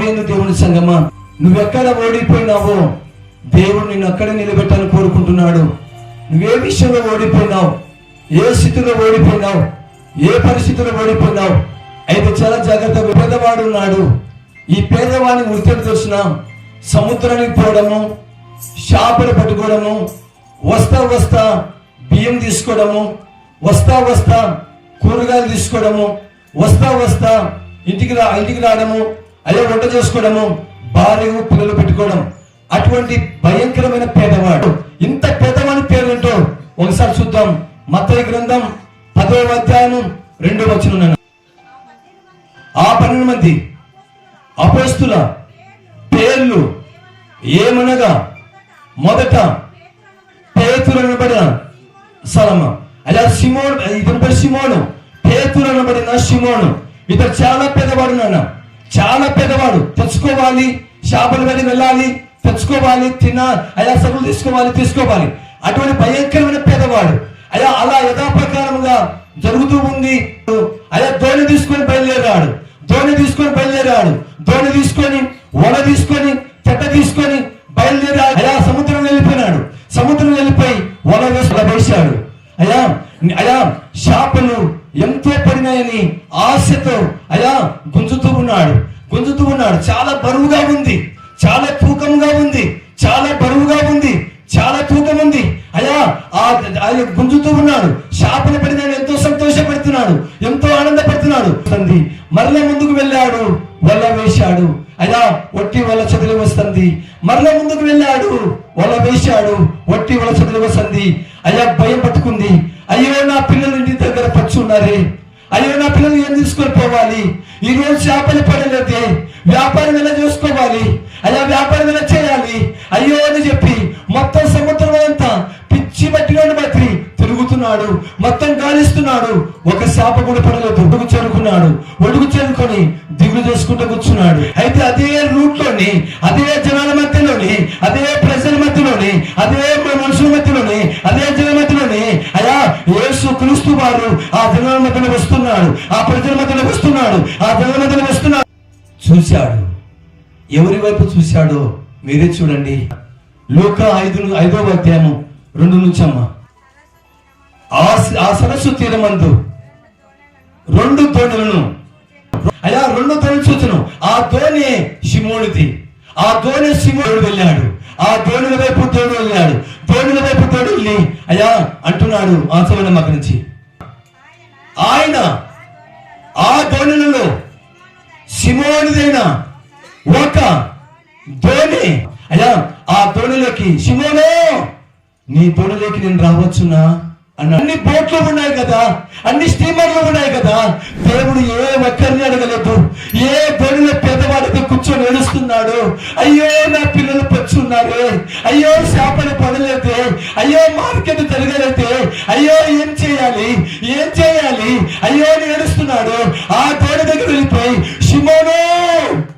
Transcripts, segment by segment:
ప్రభు దేవుని సంగమా నువ్వెక్కడ ఓడిపోయినావో దేవుడు నిన్ను అక్కడ నిలబెట్టాలని కోరుకుంటున్నాడు. నువ్వే విషయంలో ఓడిపోయినావు ఏ స్థితిలో ఓడిపోయినావు ఏ పరిస్థితిలో ఓడిపోయినావు? అయితే చాలా జాగ్రత్త పేదవాడు ఉన్నాడు. ఈ పేదవాడిని వృత్తి చూసిన సముద్రానికి పోవడము చేపలు పట్టుకోవడము వస్తా వస్తా బియ్యం తీసుకోవడము వస్తా వస్తా కూరగాయలు తీసుకోవడము వస్తా వస్తా ఇంటికి రా ఇంటికి రావడము అదే వంట చేసుకోవడము భార్యకు పిల్లలు పెట్టుకోవడం అటువంటి భయంకరమైన పేదవాడు. ఇంత పేదవాని పేరేంటో ఒకసారి చూద్దాం. మత్తయి గ్రంథం పదవ అధ్యాయం రెండో వచ్చిన ఆ పన్నెండు మంది అపోస్తుల పేర్లు ఏమనగా? మొదట పేతురు అనబడిన సలమ. అలా సిమోన్ ఇతని పేరు సిమోను. పేతురు అనబడిన సిమోను. ఇతను చాలా పెద్దవాడు నాన్న. చాలా పెద్దవాడు. తెచ్చుకోవాలి చేపల మీద వెళ్ళాలి తెచ్చుకోవాలి తిన అయా సరుకులు తీసుకోవాలి తీసుకోవాలి. అటువంటి భయంకరమైన పేదవాడు అయా అలా యథాప్రకారముగా జరుగుతూ ఉంది. అయా ధోని తీసుకొని బయలుదేరాడు. ధోని తీసుకొని బయలుదేరాడు. ధోని తీసుకొని వల తీసుకొని చెట్ట తీసుకొని బయలుదేరాడు అయా సముద్రం వెళ్ళిపోయినాడు. సముద్రం వెళ్ళిపోయి వల వేసి వల వేశాడు అయా అయా చేపలు ఎంతో పడినాయని ఆశతో అయా గుంజుతూ ఉన్నాడు గుంజుతూ ఉన్నాడు. చాలా బరువుగా ఉంది చాలా తూకంగా ఉంది చాలా బరువుగా ఉంది చాలా తూకం ఉంది. అయా ఆయన గుంజుతూ ఉన్నాడు. శాపన పడినాడు ఎంతో సంతోషపడుతున్నాడు ఎంతో ఆనందపడుతున్నాడు. తంది మరల ముందుకు వెళ్ళాడు వల్ల వేశాడు. అయా ఒట్టి వల్ల చదువులు వస్తుంది. మరల ముందుకు వెళ్ళాడు వల వేశాడు ఒట్టి వల్ల చదిలి వస్తుంది. అయ్యా భయం పట్టుకుంది. అయ్యో నా పిల్లలు ఇంటి దగ్గర పచ్చి ఉన్నారే అయ్యో నా పిల్లలు ఏం తీసుకొని పోవాలి? ఈ రోజు చేపలు పడలేదే. వ్యాపారం ఎలా చేసుకోవాలి? అయ్యా వ్యాపారం ఎలా చేయాలి? అయ్యో అని చెప్పి మొత్తం సముద్రం అంతా పిచ్చి పట్టినోడు బట్టి తిరుగుతున్నాడు. మొత్తం గాలిస్తున్నాడు. ఒక శాప కూడా పడలేదు. ఒడుగు చేరుకున్నాడు. ఒడుగు చేరుకొని దిగులు చేసుకుంటూ కూర్చున్నాడు. అయితే అదే రూట్లోని అదే జనాల మధ్యలోని అదే ప్రజల మధ్యలోని అదే మనుషుల మధ్యలోని అదే జనాల మధ్యలోని అయా యేసు క్రీస్తు వారు ఆ జనాల మధ్యన వస్తున్నాడు. ఆ ప్రజల మధ్యన వస్తున్నాడు. ఆ జనాల మధ్యన వస్తున్నాడు. చూశాడు. ఎవరి వైపు చూశాడో మీరే చూడండి. లోక ఐదు ఐదవ అధ్యాయము రెండు నుంచి అమ్మ ఆ సరస్సు తీరమందు రెండు తోడులను అయ్యా రెండు తోడు చూచను. ఆ తోనే శిమోనిది ఆ తోనే శిమోడు వెళ్ళాడు. ఆ ధోనుల వైపు తోడు వెళ్ళాడు. ధోనుల వైపు తోడుల్ని అయ్యా అంటున్నాడు ఆ మాకు నుంచి. ఆయన ఆ ధోనులలో సిమోనిదైన ఒక ధోని అయ్యా ఆ ధోనిలోకి సిమోనో నీ తోడులోకి నేను రావచ్చునా? అన్న అన్ని బోట్లు ఉన్నాయి కదా అన్ని స్టీమర్లు ఉన్నాయి కదా. దేవుడు ఏ ఒక్కరిని అడగలేదు. ఏ బోడిలో పెద్దవాడితో కూర్చొని ఏడుస్తున్నాడు. అయ్యో నా పిల్లలు పచ్చున్నారే. అయ్యో చేపలు పడలేదే అయ్యో మార్కెట్ జరగలేదే అయ్యో ఏం చేయాలి? ఏం చేయాలి? అయ్యో అని ఏడుస్తున్నాడు. ఆ తోడ దగ్గర వెళ్ళిపోయి షిమోను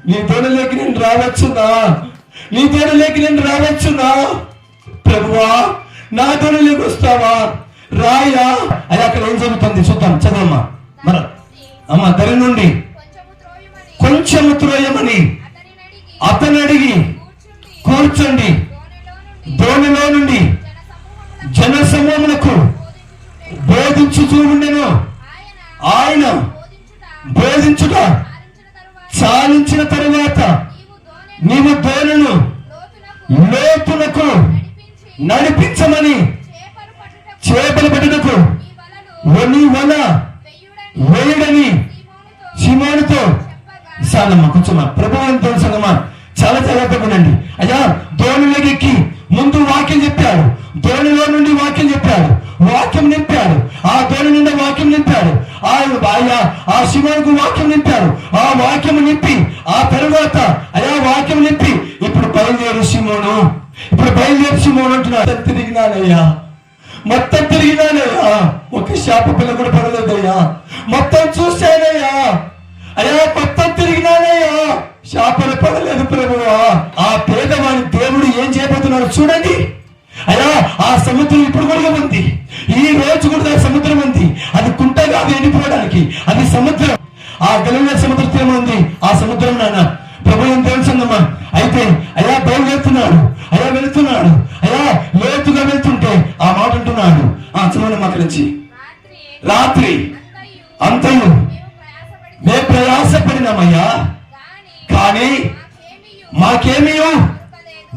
నీ తోడలోకి నేను రావచ్చునా? నీ తోడలోకి నేను రావచ్చునా? ప్రభువా నా తోడలోకి వస్తావా? రాయా? అది అక్కడ ఏం జరుగుతుంది? చూద్దాం చదవమ్మా. మన అమ్మ దరి నుండి. కొంచెము త్రోయమని. అతను నడిపించమని చేపలు పెట్టుటకు. పట్టుటకు పట్టుటకు వల వెయ్యుడని వేయడని సీమోనుతో సిమోనుతో కొంచెం ప్రభు అని తెలుసమ్మా చాలా జాగ్రత్తగా ఉండండి. అయ్యా ధోనిలోకి ఎక్కి ముందు వాక్యం చెప్పాడు. ధోనిలో నుండి వాక్యం చెప్పాడు. వాక్యం నింపాడు. ఆ ధోని నుండి వాక్యం నింపాడు. ఆ ఆయా ఆ శివునికి వాక్యం నింపాడు. ఆ వాక్యం నింపి ఆ తరువాత అయా వాక్యం నింపి. ఇప్పుడు బయలుదేరు సిమోను. ఇప్పుడు బయలుదేరు సిమోను అంటున్నాడు తిరిగినానయ్యా. మొత్తం తిరిగినానయ్యా. ఒక శాప పిల్ల కూడా పడలేదయ్యా. మొత్తం చూశానయ్యా. అయ్యా మొత్తం తిరిగినానయ్యా. శాపలు పడలేదు ప్రభువా. ఆ పేదవాడి దేవుడు ఏం చేయబోతున్నాడు చూడండి. అయ్యా ఆ సముద్రం ఇప్పుడు కూడా ఉంది. ఈ రోజు కూడా సముద్రం ఉంది. అది కుంట కాదు ఎండిపోవడానికి. అది సముద్రం. ఆ గలిన సముద్ర తీరం ఉంది. ఆ సముద్రం నాన్న. ప్రభు ఏం తెలుసుందమ్మా అయితే అయ్యా బయలుదేరుతున్నాడు. ఆ నుంచి. రాత్రి అంతయు మేము మే ప్రయాసపడినామయ్యా. కానీ మాకేమీ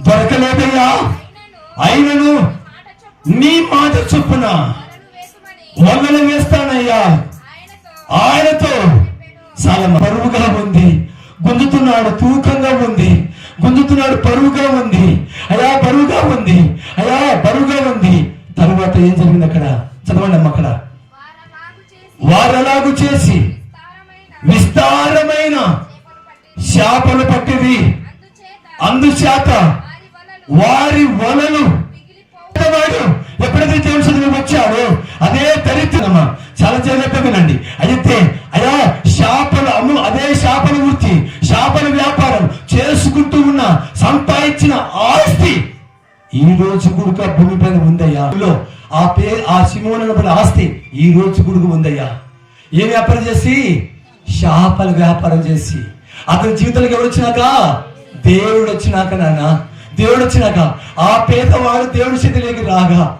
దొరకలేదయ్యా. అయినను నీ మాట చొప్పున వలలు వందలు వేస్తానయ్యా. ఆయనతో చాలా బరువుగా ఉంది. గుంజుతున్నాడు తూకంగా ఉంది. గుంజుతున్నాడు బరువుగా ఉంది. అయా బరువుగా ఉంది. అయా బరువుగా ఉంది. తరువాత ఏం జరిగింది అక్కడ చదవండి అమ్మ అక్కడ. వారలాగు చేసి విస్తారమైన విస్తారమైన చేపలు పట్టివి. అందుచేత వారి వలలు వాడు ఎప్పుడైతే దేవుని సన్నిధిలోకి వచ్చాడో అదే దరిద్రమా చాలా జాగ్రత్తగా వినండి అయితే అయా చేపలు అమ్ము అదే చేపల వృత్తి చేపల వ్యాపారం చేసుకుంటూ ఉన్న సంపాదించిన ఆస్తి ఈ రోజు గుడుక భూమి పైన ఉందయ్యా. ఆ పే ఆ సిమోన ఆస్తి ఈ రోజు గుడుగు ఉందయ్యా. ఏ వ్యాపారం చేసి? శాపల వ్యాపారం చేసి. అతని జీవితంలోకి ఎవరు వచ్చినాక? దేవుడు వచ్చినాక నాన్న. దేవుడు వచ్చినాక. ఆ పేదవాడు దేవుడి చేతిలోకి రాగా.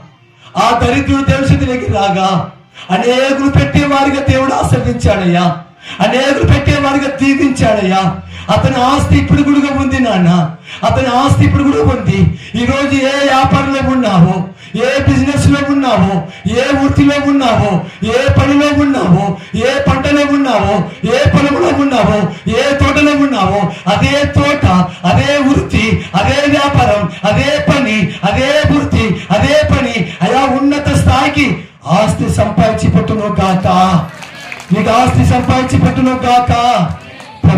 ఆ దరిద్రుడు దేవుడి చేతిలోకి రాగా. అనేకులు పెట్టేవారిగా దేవుడు ఆశ్రదించాడయ్యా అనేకులు పెట్టేవారిగా దీవించాడయ్యా. అతని ఆస్తి ఇప్పుడు కూడా ఉంది నాన్న. అతని ఆస్తి ఇప్పుడు కూడా ఉంది. ఈరోజు ఏ వ్యాపారంలో ఉన్నావో ఏ బిజినెస్లో ఉన్నావో ఏ వృత్తిలో ఉన్నాము ఏ పనిలో ఉన్నాము ఏ పంటలో ఉన్నాము ఏ పొలంలో ఉన్నాము ఏ తోటలో ఉన్నామో అదే తోట అదే వృత్తి అదే వ్యాపారం అదే పని అదే వృత్తి అదే పని అలా ఉన్నత స్థాయికి ఆస్తి సంపాదించి పెట్టును గాక. నీకు ఆస్తి సంపాదించి పెట్టును గాక.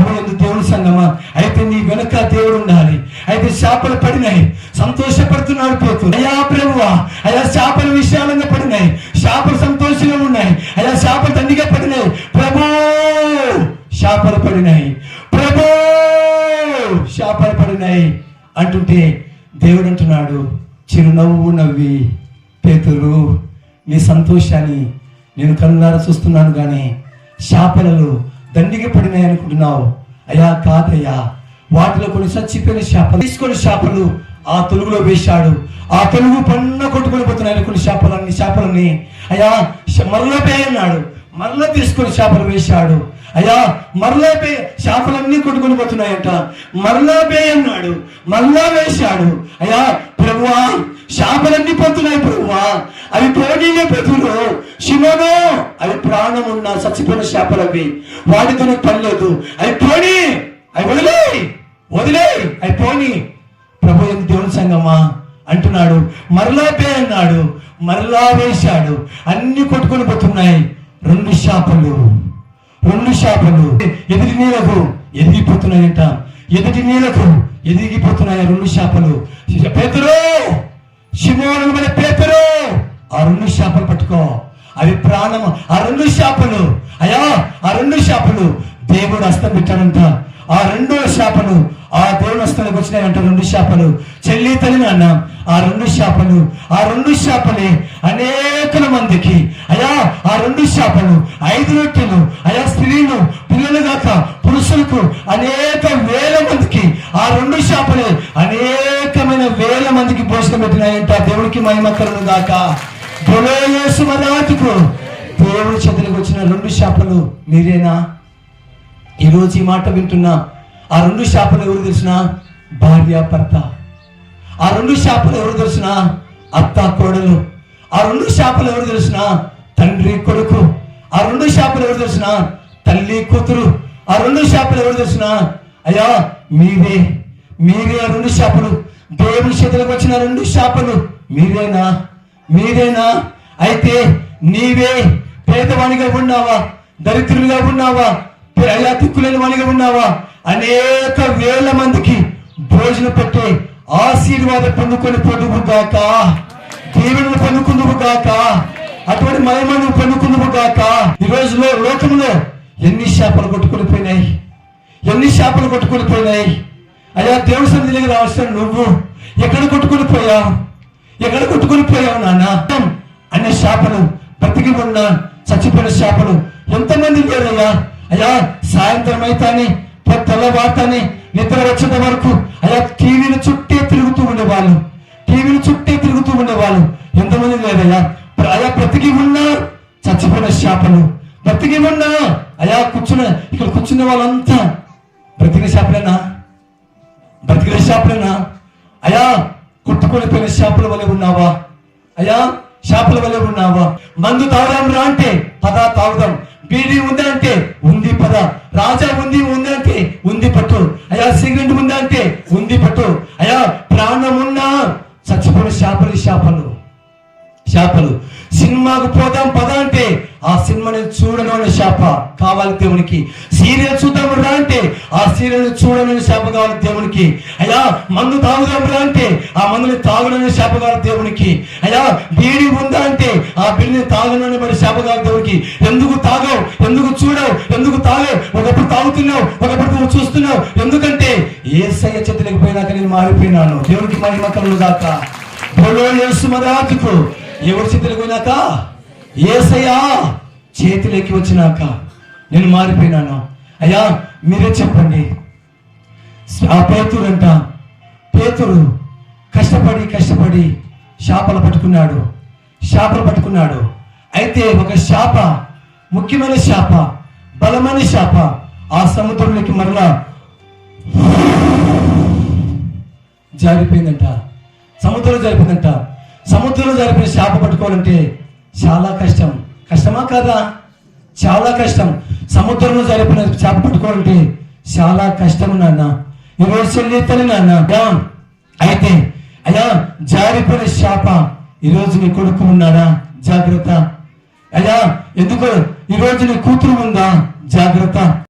ప్రభు దేవుని సంగమా? అయితే నీ వెనక దేవుడు ఉండాలి అయితే చేపలు పడినాయి. సంతోషపడుతున్నాడు పోతు అయా ప్రభువా అయ్యా చేపలు విశాలంగా పడినాయి. చేపలు సంతోషంగా ఉన్నాయి. అయా చేపలు దండిగా పడినాయి. ప్రభు చేపలు పడినాయి. ప్రభు చేపలు పడినాయి. అంటుంటే దేవుడు అంటున్నాడు చిరునవ్వు నవ్వి పేతురు నీ సంతోషాన్ని నేను కనులారా చూస్తున్నాను కానీ చేపలలో దండిగా పడినాయి అనుకుంటున్నావు. అయ్యా కాదయ్యా వాటిలో కొన్ని చచ్చిపోయిన చేపలు తీసుకొని చేపలు ఆ తొలుగులో వేశాడు. ఆ తొలుగు పన్న కొట్టుకొని పోతున్నాయి కొన్ని చేపలన్నీ శాపలని అయ్యా మరలా పే అన్నాడు. మరలా తీసుకొని చేపలు వేశాడు. అయ్యా మరలా పే చేపలన్నీ కొట్టుకొని పోతున్నాయంట. మరలా పే అన్నాడు. మరలా వేశాడు. అయ్యా ప్రభువా శాపలన్నీ పోతున్నాయి ప్రభువా. అవి పోనీలే పెదులు శివనో అవి ప్రాణం ఉన్న చచ్చిపోయిన శాపలు అవి వాటితో పని లేదు. అవి పోనీ అవి వదిలే వదిలే అవి పోనీ. ప్రభు ఎందు దేవుని సంగమా అంటున్నాడు. మరలా పే అన్నాడు. మరలా వేశాడు. అన్ని కొట్టుకొని పోతున్నాయి. రెండు శాపలు. రెండు శాపలు. ఎదుటి నీళ్ళకు ఎదిగిపోతున్నాయంట. ఎదుటి నీళ్ళకు ఎదిగిపోతున్నాయి రెండు శాపలు. పేతురు! శిమోను మన పేపరు ఆ రెండు చేపలు పట్టుకో. అవి ప్రాణము. ఆ రెండు చేపలు అయ్యా ఆ రెండు చేపలు దేవుడు హస్తం పెట్టాడంట. ఆ రెండో చేపలు ఆ దేవుని హస్తంలోకి వచ్చినాయంట రెండు చేపలు చెల్లి తల్లి నాన్న ఆ రెండు చేపలు ఆ రెండు చేపలే అనేక మందికి. అయా ఆ రెండు చేపలు ఐదు రొట్టెలు అయా స్త్రీలు పిల్లలు కాక పురుషులకు అనేక వేల మందికి ఆ రెండు చేపలే అనేకమైన వేల మందికి భోజనం పెట్టినాయంట దేవుడికి మహిమ కరును గాక. యేసు దేవుడి చేతులకు వచ్చిన రెండు చేపలు మీరేనా? ఈరోజు ఈ మాట వింటున్నా. ఆ రెండు చేపలు ఎవరు తెలిసిన? భార్య భర్త. ఆ రెండు చేపలు ఎవరు తెలిసిన? అత్త కోడలు. ఆ రెండు చేపలు ఎవరు తెలిసిన? తండ్రి కొడుకు. ఆ రెండు చేపలు ఎవరు తెలిసిన? తల్లి కూతురు. ఆ రెండు చేపలు ఎవరు తెలిసిన? అయ్యా మీరే. మీరే ఆ రెండు చేపలు దేవుని చేతులకు వచ్చిన రెండు చేపలు మీరేనా? మీరేనా? అయితే నీవే పేదవాణిగా ఉన్నావా? దరిద్రులుగా ఉన్నావా? ఎలా దిక్కులేని వానిగా ఉన్నావా? అనేక వేల మందికి భోజనం పెట్టే ఆశీర్వాదం పొందుకొని పొందుకు గాక. దేవుని పొందుకుందుకు గాక. అటువంటి మహిమను పొందుకుందుకు గాక. ఈ రోజులో లోకంలో ఎన్ని చేపలు కొట్టుకొని పోయినాయి? ఎన్ని చేపలు కొట్టుకొని పోయినాయి? అయ్యా దేవుడి సన్నిధిలోకి రావాల్సిన నువ్వు. ఎక్కడ కొట్టుకొని పోయావు ఎక్కడ కొట్టుకొని పోయావు నాన్న? అనే చేపలు బతికి ఉన్న చచ్చిపోయిన చేపలు ఎంతమంది లేరయ్యా? అయ్యా సాయంత్రం అయితాని తెల్లవారుతాని నిద్ర వచ్చేంత వరకు అయా టీవీలు చుట్టే తిరుగుతూ ఉండేవాళ్ళు. టీవీలు చుట్టే తిరుగుతూ ఉండేవాళ్ళు. ఎంతమంది లేదయ్యా అయా బ్రతికి ఉన్నా చచ్చిపోయిన శాపలు బ్రతికి ఉన్నా అయా కూర్చున్న ఇక్కడ కూర్చున్న వాళ్ళంతా బ్రతికిన శాపలేనా? బ్రతికిన శాపలేనా అయా కొట్టుకొనిపోయిన శాపల వలె ఉన్నావా? అయా శాపల వలె ఉన్నావా? మందు తాగుదాం రా అంటే పద తాగుదాం. బీడీ ఉందా అంటే ఉంది పద. రాజా ఉంది ఉంది అంటే ఉంది పట్టు. అయా సిగరెట్ ఉందా అంటే ఉంది పట్టు. అయా ప్రాణం ఉన్నా చచ్చిపోయిన శాపలు శాపలు శాపలు సినిమాకు పోదాం పద అంటే ఆ సినిమాని చూడను శాప కావాలి దేవునికి. సీరియల్ చూద్దాం రా అంటే ఆ సీరియల్ చూడను శాప కావాలి దేవునికి. అయ్యా మందు తాగుదాం రా అంటే ఆ మందుని తాగునని శాప కావాలి దేవునికి. అయ్యా బీడి ఉందా అంటే ఆ బిల్ని తాగునని మరి శాప కావాలి దేవునికి. ఎందుకు తాగవు? ఎందుకు చూడవు? ఎందుకు తాగవు? ఒకప్పుడు తాగుతున్నావు ఒకప్పుడు నువ్వు చూస్తున్నావు. ఎందుకంటే ఏ సయ్య చేతులకు పోయినాక నేను మారిపోయినాను. దేవునికి మహిమ కలుగు దాకా బోలో ఎవరి చేతులకు పోయినాక? ఏసయ్యా చేతిలోకి వచ్చినాక నేను మారిపోయినాను. అయ్యా మీరే చెప్పండి. ఆ పేతురంట పేతురు కష్టపడి కష్టపడి శాపలు పట్టుకున్నాడు. శాపలు పట్టుకున్నాడు. అయితే ఒక శాప ముఖ్యమైన శాప బలమైన శాప ఆ సముద్రంలోకి మరలా జారిపోయిందంట. సముద్రంలో జరిపిందంట సముద్రంలో జరిపిన చేప పట్టుకోవాలంటే చాలా కష్టం. కష్టమా కాదా? చాలా కష్టం. సముద్రంలో జారిపోయిన చేప పట్టుకోవాలంటే చాలా కష్టం నాన్న. ఈరోజు చెల్లితని నాన్న. అయితే అయ్యా జారిపోయిన శాప ఈరోజు నీ కొడుకు ఉన్నాడా? జాగ్రత్త. అయ్యా ఎందుకు? ఈరోజు నీ కూతురు ఉందా? జాగ్రత్త.